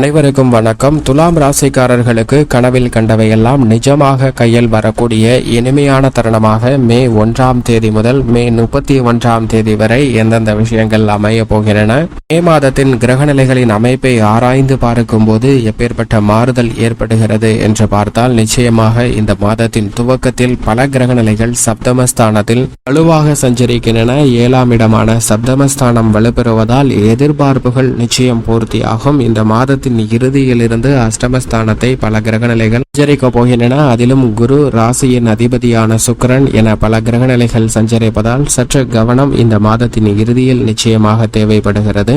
அனைவருக்கும் வணக்கம். துலாம் ராசிக்காரர்களுக்கு கனவில் கண்டவையெல்லாம் நிஜமாக கையில் வரக்கூடிய இனிமையான தருணமாக மே ஒன்றாம் தேதி முதல் மே முப்பத்தி ஒன்றாம் தேதி வரை எந்தெந்த விஷயங்கள் அமைய போகின்றன? மே மாதத்தின் கிரகநிலைகளின் அமைப்பை ஆராய்ந்து பார்க்கும்போது எப்பேற்பட்ட மாறுதல் ஏற்படுகிறது என்று பார்த்தால் நிச்சயமாக இந்த மாதத்தின் துவக்கத்தில் பல கிரகநிலைகள் சப்தமஸ்தானத்தில் வலுவாக சஞ்சரிக்கின்றன. ஏழாம் இடமான சப்தமஸ்தானம் வலுப்பெறுவதால் எதிர்பார்ப்புகள் நிச்சயம் பூர்த்தியாகும். இந்த மாதத்தின் இறுதியிலிருந்து அஷ்டமஸ்தானத்தை பல கிரகநிலைகள் சஞ்சரிக்க போகின்றன. அதிலும் குரு ராசியின் அதிபதியான சுக்கரன் என பல கிரகநிலைகள் சஞ்சரிப்பதால் சற்று கவனம் இந்த மாதத்தின் இறுதியில் நிச்சயமாக தேவைப்படுகிறது.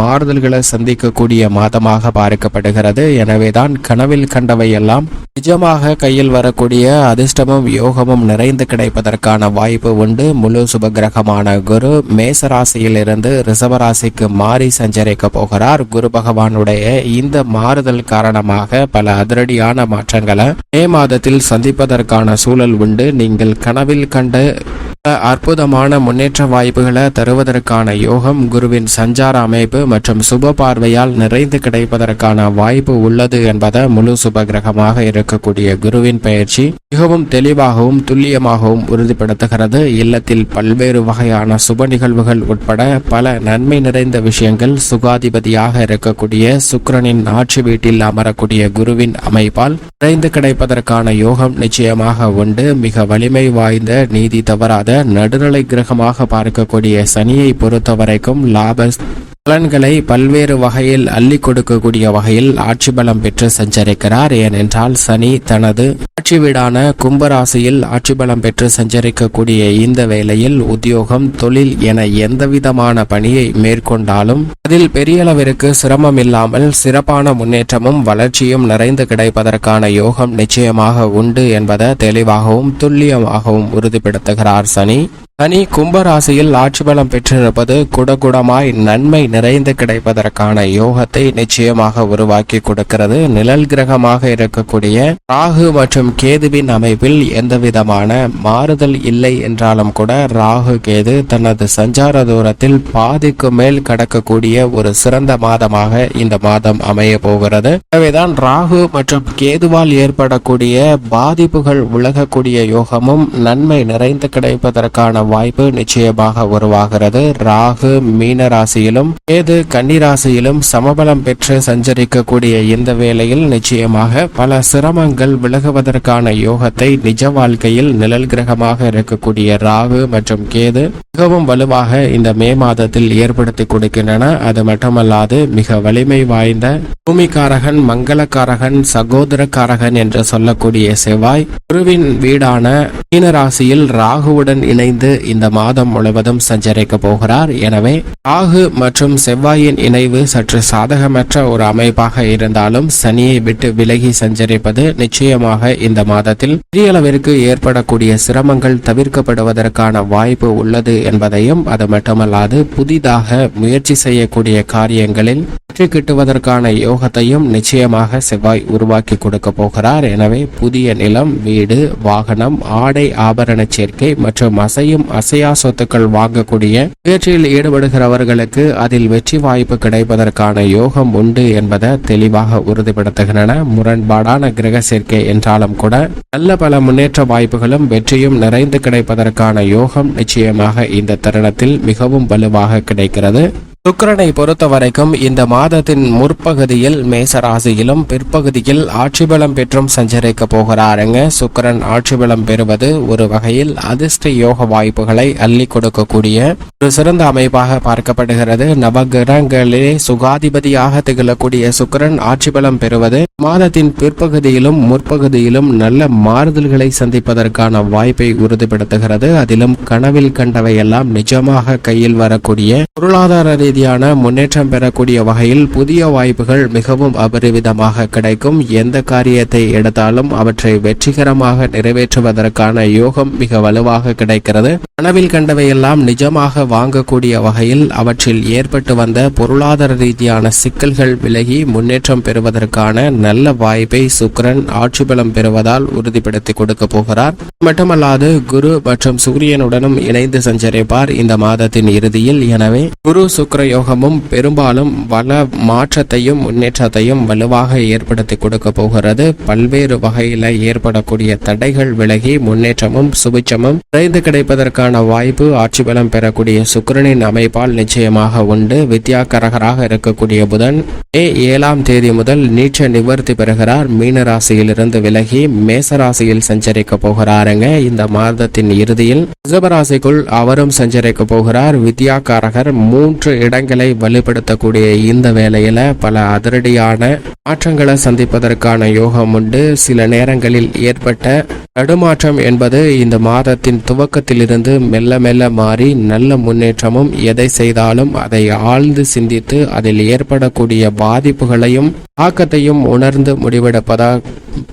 மாறுதல்களை சந்திக்கக்கூடிய மாதமாக பார்க்கப்படுகிறது. எனவேதான் கனவில் கண்டவை எல்லாம் நிஜமாக கையில் வரக்கூடிய அதிர்ஷ்டமும் யோகமும் நிறைந்து கிடைப்பதற்கான வாய்ப்பு உண்டு. முழு சுபகிரகமான குரு மேசராசியிலிருந்து ரிஷபராசிக்கு மாறி சஞ்சரிக்க போகிறார். குரு பகவானுடைய இந்த மாறுதல் காரணமாக பல அதிரடியான மாற்றங்களை மே மாதத்தில் சந்திப்பதற்கான சூழல் உண்டு. நீங்கள் கனவில் கண்ட அற்புதமான முன்னேற்ற வாய்ப்புகளை தருவதற்கான யோகம் குருவின் சஞ்சார அமைப்பு மற்றும் சுப பார்வையால் நிறைந்து கிடைப்பதற்கான வாய்ப்பு உள்ளது என்பதை முழு சுப கிரகமாக இருக்கக்கூடிய குருவின் பயிற்சி மிகவும் தெளிவாகவும் துல்லியமாகவும் உறுதிப்படுத்துகிறது. இல்லத்தில் பல்வேறு வகையான சுப நிகழ்வுகள் உட்பட பல நன்மை நிறைந்த விஷயங்கள் சுகாதிபதியாக இருக்கக்கூடிய சுக்கரனின் ஆட்சி வீட்டில் அமரக்கூடிய குருவின் அமைப்பால் நிறைந்து கிடைப்பதற்கான யோகம் நிச்சயமாக உண்டு. மிக வலிமை வாய்ந்த நீதி தவறாத நடுநிலை கிரகமாக பார்க்கக்கூடிய சனியை பொறுத்தவரைக்கும் லாப பலன்களை பல்வேறு வகையில் அள்ளி கொடுக்கக்கூடிய வகையில் ஆட்சி பலம் பெற்று சஞ்சரிக்கிறார். ஏனென்றால் சனி தனது ஆட்சி வீடான கும்பராசியில் ஆட்சி பலம் பெற்று சஞ்சரிக்கக்கூடிய இந்த வேளையில் உத்தியோகம் தொழில் என எந்தவிதமான பணியை மேற்கொண்டாலும் அதில் பெரிய அளவிற்கு சிரமம் இல்லாமல் சிறப்பான முன்னேற்றமும் வளர்ச்சியும் நிறைந்து கிடைப்பதற்கான யோகம் நிச்சயமாக உண்டு என்பதை தெளிவாகவும் துல்லியமாகவும் உறுதிப்படுத்துகிறார் சனி. சனி கும்பராசியில் ஆட்சி பலம் பெற்றிருப்பது குடகுடமாய் நன்மை நிறைந்து கிடைப்பதற்கான யோகத்தை நிச்சயமாக உருவாக்கி கொடுக்கிறது. நிழல் கிரகமாக இருக்கக்கூடிய ராகு மற்றும் கேதுவின் அமைப்பில் எந்தவிதமான மாறுதல் இல்லை என்றாலும் கூட ராகு கேது தனது சஞ்சார தூரத்தில் பாதிக்கு மேல் கடக்கக்கூடிய ஒரு சிறந்த மாதமாக இந்த மாதம் அமைய போகிறது. எனவேதான் ராகு மற்றும் கேதுவால் ஏற்படக்கூடிய பாதிப்புகள் விலகக்கூடிய யோகமும் நன்மை நிறைந்து கிடைப்பதற்கான வாய்ப்பு நிச்சயமாக உருவாகிறது. ராகு மீன ராசியிலும் கேது கன்னிராசியிலும் சமபலம் பெற்று சஞ்சரிக்கக்கூடிய இந்த வேளையில் நிச்சயமாக பல சிரமங்கள் விலகுவதற்கான யோகத்தை நிஜ வாழ்க்கையில் நிழல் கிரகமாக இருக்கக்கூடிய ராகு மற்றும் கேது மிகவும் வலுவாக இந்த மே மாதத்தில் ஏற்படுத்தி கொடுக்கின்றன. அது மட்டுமல்லாது மிக வலிமை வாய்ந்த பூமிக்காரகன் மங்களக்காரகன் சகோதரக்காரகன் என்று சொல்லக்கூடிய செவ்வாய் குருவின் வீடான மீனராசியில் ராகுவுடன் இணைந்து இந்த மாதம் முழுவதும் சஞ்சரிக்க போகிறார். எனவே ராகு மற்றும் செவ்வாயின் இணைவு சற்று சாதகமற்ற ஒரு அமைப்பாக இருந்தாலும் சனியை விட்டு விலகி சஞ்சரிப்பது நிச்சயமாக இந்த மாதத்தில் பெரிய அளவிற்கு ஏற்படக்கூடிய சிரமங்கள் தவிர்க்கப்படுவதற்கான வாய்ப்பு உள்ளது என்பதையும் அது மட்டுமல்லாது புதிதாக முயற்சி செய்யக்கூடிய காரியங்களில் வெற்றி கிட்டுவதற்கான யோகத்தையும் நிச்சயமாக செவ்வாய் உருவாக்கி கொடுக்க போகிறார். எனவே புதிய நிலம் வீடு வாகனம் ஆடை ஆபரண சேர்க்கை மற்றும் அசையும் அசையா சொத்துக்கள் வாங்கக்கூடிய முயற்சியில் ஈடுபடுகிறவர்களுக்கு அதில் வெற்றி வாய்ப்பு கிடைப்பதற்கான யோகம் உண்டு என்பதை தெளிவாக உறுதிப்படுத்துகின்றன. முரண்பாடான கிரக சேர்க்கை என்றாலும் கூட நல்ல பல முன்னேற்ற வாய்ப்புகளும் வெற்றியும் நிறைந்து கிடைப்பதற்கான யோகம் நிச்சயமாக இந்த தருணத்தில் மிகவும் வலுவாக கிடைக்கிறது. சுக்கரனை பொறுத்த வரைக்கும் இந்த மாதத்தின் முற்பகுதியில் மேசராசியிலும் பிற்பகுதியில் ஆட்சி பலம் பெற்றும் சஞ்சரிக்க போகிறாருங்க. சுக்கிரன் ஆட்சி பலம் பெறுவது ஒரு வகையில் அதிர்ஷ்ட யோக வாய்ப்புகளை அள்ளி கொடுக்கக்கூடிய ஒரு சிறந்த அமைப்பாக பார்க்கப்படுகிறது. நவகிரகங்களிலே சுகாதிபதியாக திகழக்கூடிய சுக்கிரன் ஆட்சி பலம் பெறுவது மாதத்தின் பிற்பகுதியிலும் முற்பகுதியிலும் நல்ல மாறுதல்களை சந்திப்பதற்கான வாய்ப்பை உறுதிப்படுத்துகிறது. அதிலும் கனவில் கண்டவையெல்லாம் நிஜமாக கையில் வரக்கூடிய பொருளாதார ரீதி ரீதியான முன்னேற்றம் பெறக்கூடிய வகையில் புதிய வாய்ப்புகள் மிகவும் அபரிவிதமாக கிடைக்கும். எந்த காரியத்தை எடுத்தாலும் அவற்றை வெற்றிகரமாக நிறைவேற்றுவதற்கான யோகம் மிக வலுவாக கிடைக்கிறது. கனவில் கண்டவையெல்லாம் நிஜமாக வாங்கக்கூடிய வகையில் அவற்றில் ஏற்பட்டு வந்த பொருளாதார ரீதியான சிக்கல்கள் விலகி முன்னேற்றம் பெறுவதற்கான நல்ல வாய்ப்பை சுக்கிரன் ஆட்சி பலம் பெறுவதால் உறுதிப்படுத்தி கொடுக்க போகிறார். மட்டுமல்லாது குரு மற்றும் சூரியனுடனும் இணைந்து சஞ்சரிப்பார் இந்த மாதத்தின் இறுதியில். எனவே குரு சுக்கர யோகமும் பெரும்பாலும் வள மாற்றத்தையும் முன்னேற்றத்தையும் வலுவாக ஏற்படுத்தி கொடுக்க போகிறது. பல்வேறு வகையில ஏற்படக்கூடிய தடைகள் விலகி முன்னேற்றமும் சுபிச்சமும் விரைந்து கிடைப்பதற்கான வாய்ப்பு ஆட்சி பலம் பெறக்கூடிய சுக்கிரனின் அமைப்பால் நிச்சயமாக உண்டு. வித்யாகரகராக இருக்கக்கூடிய புதன் மே ஏழாம் தேதி முதல் நீச்ச நிவர்த்தி பெறுகிறார். மீன ராசியிலிருந்து விலகி மேசராசியில் சஞ்சரிக்க போகிறாருங்க. இந்த மாதத்தின் இறுதியில் ரிசபராசிக்குள் அவரும் சஞ்சரிக்க போகிறார். வித்யாகாரகர் மூன்று இடங்களை வலுப்படுத்தக்கூடிய இந்த வேலையில் பல அதிரடியான மாற்றங்களை சந்திப்பதற்கான யோகம் உண்டு. சில நேரங்களில் ஏற்பட்ட தடுமாற்றம் என்பது இந்த மாதத்தின் துவக்கத்திலிருந்து மெல்ல மெல்ல மாறி நல்ல முன்னேற்றமும் எதை செய்தாலும் அதை ஆழ்ந்து சிந்தித்து அதில் ஏற்படக்கூடிய பாதிப்புகளையும் ஆக்கத்தையும் உணர்ந்து முடிவெடுப்பதால்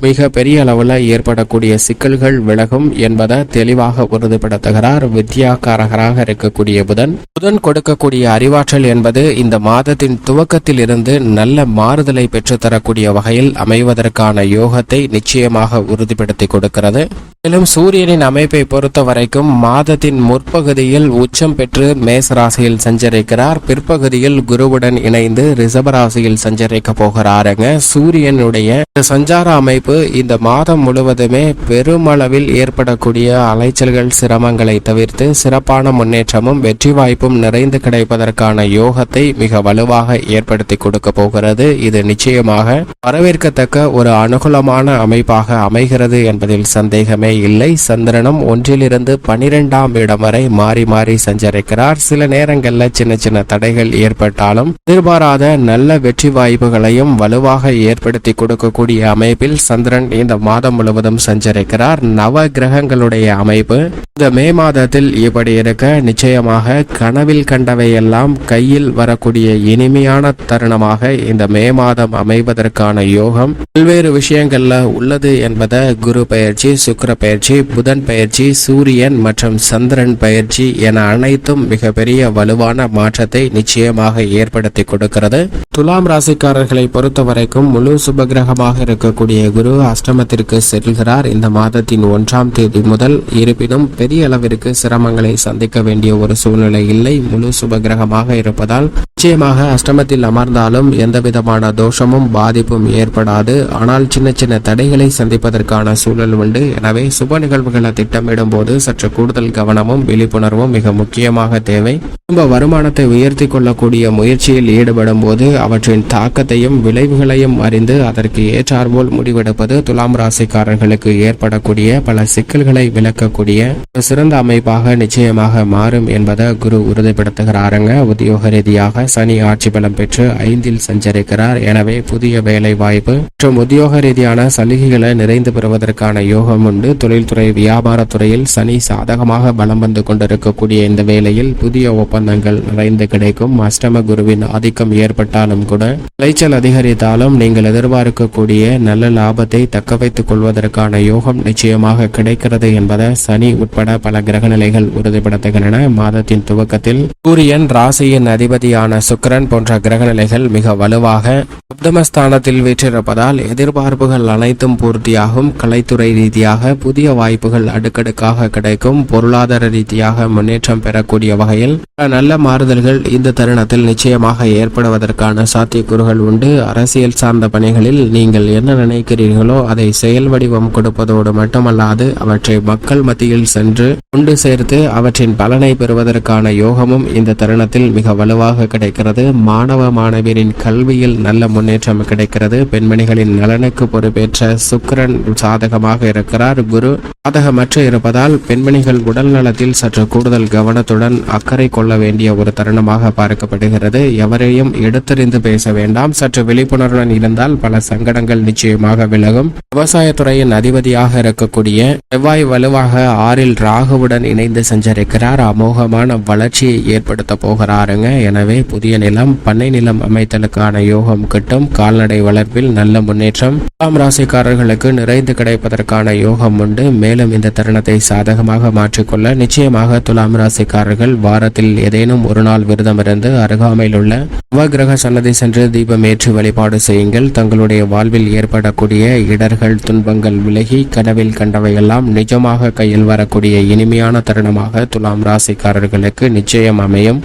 மிக பெரிய அளவில் ஏற்படக்கூடிய சிக்கல்கள் விலகும் என்பதை தெளிவாக உறுதிப்படுத்துகிறார் வித்யாகாரகராக இருக்கக்கூடிய புதன். புதன் கொடுக்கக்கூடிய அறிவாற்றல் என்பது இந்த மாதத்தின் துவக்கத்தில் இருந்து நல்ல மாறுதலை பெற்றுத்தரக்கூடிய வகையில் அமைவதற்கான யோகத்தை நிச்சயமாக உறுதிப்படுத்தி கொடுக்கிறது. மேலும் சூரியனின் அமைப்பை பொறுத்த வரைக்கும் மாதத்தின் முற்பகுதியில் உச்சம் பெற்று மேசராசியில் சஞ்சரிக்கிறார். பிற்பகுதியில் குருவுடன் இணைந்து ரிஷபராசியில் சஞ்சரிக்க போகிறாருங்க. சூரியனுடைய சஞ்சார அமைப்பு இந்த மாதம் முழுவதுமே பெருமளவில் ஏற்படக்கூடிய அலைச்சல்கள் சிரமங்களை தவிர்த்து சிறப்பான முன்னேற்றமும் வெற்றி வாய்ப்பும் நிறைந்து கிடைப்பதற்கான யோகத்தை மிக வலுவாக ஏற்படுத்தி கொடுக்க போகிறது. இது நிச்சயமாக வரவேற்கத்தக்க ஒரு அனுகூலமான அமைப்பாக அமைகிறது என்பதில் சந்தேகமே இல்லை. சந்திரனும் ஒன்றிலிருந்து பனிரெண்டாம் இடம் வரை மாறி மாறி சஞ்சரிக்கிறார். சில நேரங்களில் சின்ன சின்ன தடைகள் ஏற்பட்டாலும் எதிர்பாராத நல்ல வெற்றி வாய்ப்புகளையும் வலுவாக ஏற்படுத்தி கொடுக்கக்கூடிய அமைப்பில் சந்திரன் இந்த மாதம் முழுவதும் சஞ்சரிக்கிறார். நவ கிரகங்களுடைய அமைப்பு இந்த மே மாதத்தில் இப்படி இருக்க நிச்சயமாக கனவில் கண்டவையெல்லாம் கையில் வரக்கூடிய இனிமையான தருணமாக இந்த மே மாதம் அமைவதற்கான யோகம் பல்வேறு விஷயங்கள்ல உள்ளது என்பதை குரு பயிற்சி சுக்கர பயிற்சி புதன் பயிற்சி சூரியன் மற்றும் சந்திரன் பயிற்சி என அனைத்தும் மிகப்பெரிய வலுவான மாற்றத்தை நிச்சயமாக ஏற்படுத்தி கொடுக்கிறது. துலாம் ராசிக்காரர்களை பொறுத்த வரைக்கும் முழு சுபகிரகமாக இருக்கக்கூடிய குரு அஷ்டமத்திற்கு செல்கிறார். இந்த மாதத்தின் ஒன்றாம் தேதி முதல் இருப்பினும் பெரிய அளவிற்கு சிரமங்களை சந்திக்க வேண்டிய ஒரு சூழ்நிலை இல்லை. முழு சுபகிரகமாக இருப்பதால் நிச்சயமாக அஷ்டமத்தில் அமர்ந்தாலும் எந்த விதமான தோஷமும் பாதிப்பும் ஏற்படாது. ஆனால் சின்ன சின்ன தடைகளை சந்திப்பதற்கான சூழல் உண்டு. எனவே சுப நிகழ்வுகளை திட்டமிடும் போது சற்று கூடுதல் கவனமும் விழிப்புணர்வும் மிக முக்கியமாக தேவை. குடும்ப வருமானத்தை உயர்த்தி கொள்ளக்கூடிய முயற்சியில் ஈடுபடும் போது அவற்றின் தாக்கத்தையும் விளைவுகளையும் அறிந்து அதற்கு ஏற்றாற்போல் முடிவெடுப்பது துலாம் ராசிக்காரர்களுக்கு ஏற்படக்கூடிய பல சிக்கல்களை விளக்கக்கூடிய சிறந்த அமைப்பாக நிச்சயமாக மாறும் என்பதை குரு உறுதிப்படுத்துகிறாருங்க. உத்தியோக ரீதியாக சனி ஆட்சி பலம் பெற்று ஐந்தில் சஞ்சரிக்கிறார். எனவே புதிய வேலை வாய்ப்பு மற்றும் உத்தியோக ரீதியான சலுகைகளை நிறைந்து பெறுவதற்கான யோகம் உண்டு. தொழில்துறை வியாபாரத்துறையில் சனி சாதகமாக பலம் வந்து கொண்டிருக்கக்கூடிய இந்த வேளையில் புதிய ஒப்பந்தங்கள் நிறைந்து கிடைக்கும். அஷ்டம குருவின் ஆதிக்கம் ஏற்பட்டாலும் கூட விளைச்சல் அதிகரித்தாலும் நீங்கள் எதிர்பார்க்கக்கூடிய நல்ல லாபத்தை தக்க வைத்துக் கொள்வதற்கான யோகம் நிச்சயமாக கிடைக்கிறது என்பதை சனி உட்பட பல கிரகநிலைகள் உறுதிப்படுத்துகின்றன. மாதத்தின் துவக்கத்தில் சூரியன் ராசியின் அதிபதியான சுக்கிரன் போன்ற கிரகநிலைகள் மிக வலுவாக சப்தமஸ்தானத்தில் வீற்றிருப்பதால் எதிர்பார்ப்புகள் அனைத்தும் பூர்த்தியாகும். கலைத்துறை ரீதியாக புதிய வாய்ப்புகள் அடுக்கடுக்காக கிடைக்கும். பொருளாதார ரீதியாக முன்னேற்றம் பெறக்கூடிய வகையில் நல்ல மாறுதல்கள் இந்த தருணத்தில் நிச்சயமாக ஏற்படுவதற்கான சாத்தியக்கூறுகள் உண்டு. அரசியல் சார்ந்த பணிகளில் நீங்கள் என்ன நினைக்கிறீர்களோ அதை செயல் வடிவம் கொடுப்பதோடு மட்டுமல்லாது அவற்றை மக்கள் மத்தியில் சென்று கொண்டு சேர்த்து அவற்றின் பலனை பெறுவதற்கான யோகமும் இந்த தருணத்தில் மிக வலுவாக கிடைக்கிறது. மாணவ மாணவியரின் கல்வியில் நல்ல முன்னேற்றம் கிடைக்கிறது. பெண்மணிகளின் நலனுக்கு பொறுப்பேற்ற சுக்கரன் சாதகமாக இருக்கிறார். குரு பாதகமற்று இருப்பதால் பெண்மணிகள் உடல் நலத்தில் சற்று கூடுதல் கவனத்துடன் அக்கறை கொள்ள வேண்டிய ஒரு தருணமாக பார்க்கப்படுகிறது. எவரையும் எடுத்தறிந்து பேச வேண்டாம். சற்று விழிப்புணர்வுடன் இருந்தால் பல சங்கடங்கள் நிச்சயமாக விலகும். விவசாயத்துறையின் அதிபதியாக இருக்கக்கூடிய செவ்வாய் வலுவாக ஆறில் ராகுவுடன் இணைந்து சஞ்சரிக்கிறார். அமோகமான வளர்ச்சியை ஏற்படுத்த போகிறாருங்க. எனவே புதிய நிலம் பண்ணை நிலம் அமைத்தலுக்கான யோகம் கிட்டும். கால்நடை வளர்ப்பில் நல்ல முன்னேற்றம். துலாம் ராசிக்காரர்களுக்கு நிறைந்து கிடைப்பதற்கான யோகம் உண்டு. மேலும் இந்த தருணத்தை சாதகமாக மாற்றிக்கொள்ள நிச்சயமாக துலாம் ராசிக்காரர்கள் வாரத்தில் ஏதேனும் ஒரு நாள் விரதம் இருந்து அருகாமையில் உள்ள நவகிரக சன்னதி சென்று தீபம் ஏற்றி வழிபாடு செய்யுங்கள். தங்களுடைய வாழ்வில் ஏற்படக்கூடிய இடர்கள் துன்பங்கள் விலகி கனவில் கண்டவையெல்லாம் நிஜமாக கையில் வரக்கூடிய இனிமையான தருணமாக துலாம் ராசிக்காரர்களுக்கு நிச்சயம் அமையும்.